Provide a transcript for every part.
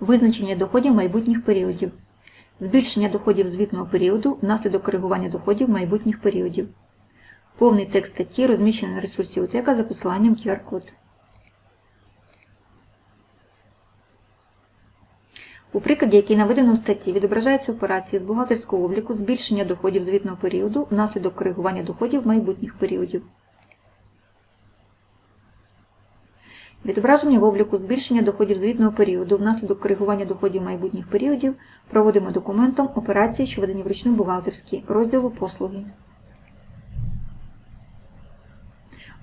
Визначення доходів майбутніх періодів. Збільшення доходів звітного періоду внаслідок коригування доходів майбутніх періодів. Повний текст статті розміщений на ресурсі УТЕКа за посиланням QR-код. У прикладі, який наведено у статті, відображаються операції з бухгалтерського обліку збільшення доходів звітного періоду внаслідок коригування доходів майбутніх періодів. Відображення в обліку збільшення доходів звітного періоду внаслідок коригування доходів майбутніх періодів проводимо документом операції, що ведені вручну бухгалтерські, розділу послуги.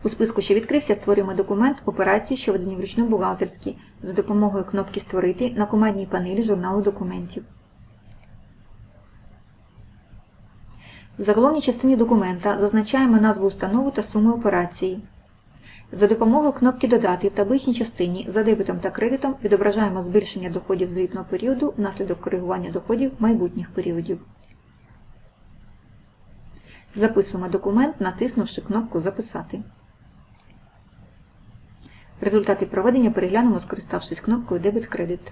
У списку, що відкрився, створюємо документ операції, що ведені вручну бухгалтерські, за допомогою кнопки Створити на командній панелі журналу документів. В заголовній частині документа зазначаємо назву установи та суми операції. За допомогою кнопки Додати в табличній частині за дебетом та кредитом відображаємо збільшення доходів звітного періоду внаслідок коригування доходів майбутніх періодів. Записуємо документ, натиснувши кнопку Записати. Результати проведення переглянемо, скориставшись кнопкою Дебет-кредит.